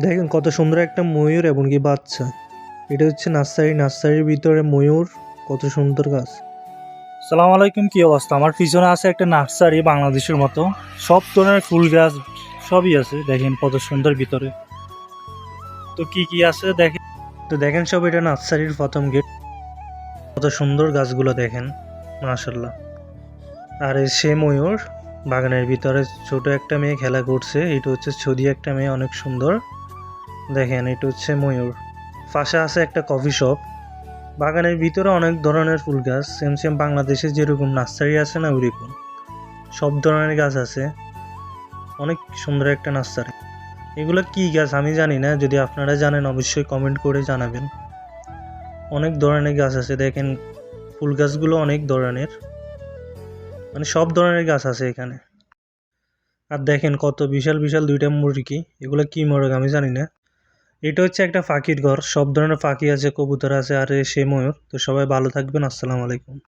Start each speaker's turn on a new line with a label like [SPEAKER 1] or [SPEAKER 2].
[SPEAKER 1] দেখেন কত সুন্দর একটা ময়ূর এবং কি বাচ্চা। এটা হচ্ছে নার্সারি নার্সারির ভিতরে ময়ূর কত সুন্দর গাছ।
[SPEAKER 2] সালাম আলাইকুম কি অবস্থা? আমার পিছনে আছে একটা নার্সারি বাংলাদেশের মতো। সব ধরনের ফুল গাছ সবই আছে দেখেন কত সুন্দর ভিতরে। তো কি কি আছে দেখেন?
[SPEAKER 1] তো দেখেন সব এটা নার্সারির প্রথম গেট। কত সুন্দর গাছগুলো দেখেন মাশাল্লাহ আর এই সে ময়ূর বাগানের ভিতরে ছোট একটা মেয়ে খেলা করছে এটা হচ্ছে ছদি একটা মেয়ে অনেক সুন্দর। দেখেন, এটা হচ্ছে ময়ূর। পাশে আছে একটা কফি শপ বাগানের ভিতরে অনেক ধরনের ফুল গাছ। সেম সেম বাংলাদেশে যেরকম নার্সারি আছে না, ওইরকম। সব ধরনের গাছ আছে। অনেক সুন্দর একটা নার্সারি। এগুলো কি গাছ আমি জানি না। যদি আপনারা জানেন, অবশ্যই কমেন্ট করে জানাবেন। অনেক ধরনের গাছ আছে। দেখেন, ফুল গাছগুলো অনেক ধরনের। মানে সব ধরনের গাছ আছে এখানে। আর দেখেন, কত বিশাল বিশাল দুইটা মুরগি। এগুলো কি মোরগ আমি জানি না। এটা হচ্ছে একটা ফাঁকির ঘর, সব ধরনের ফাঁকি আছে, কবুতর আছে, আর সে ময়ূর। তো সবাই ভালো থাকবেন, আসসালামু আলাইকুম।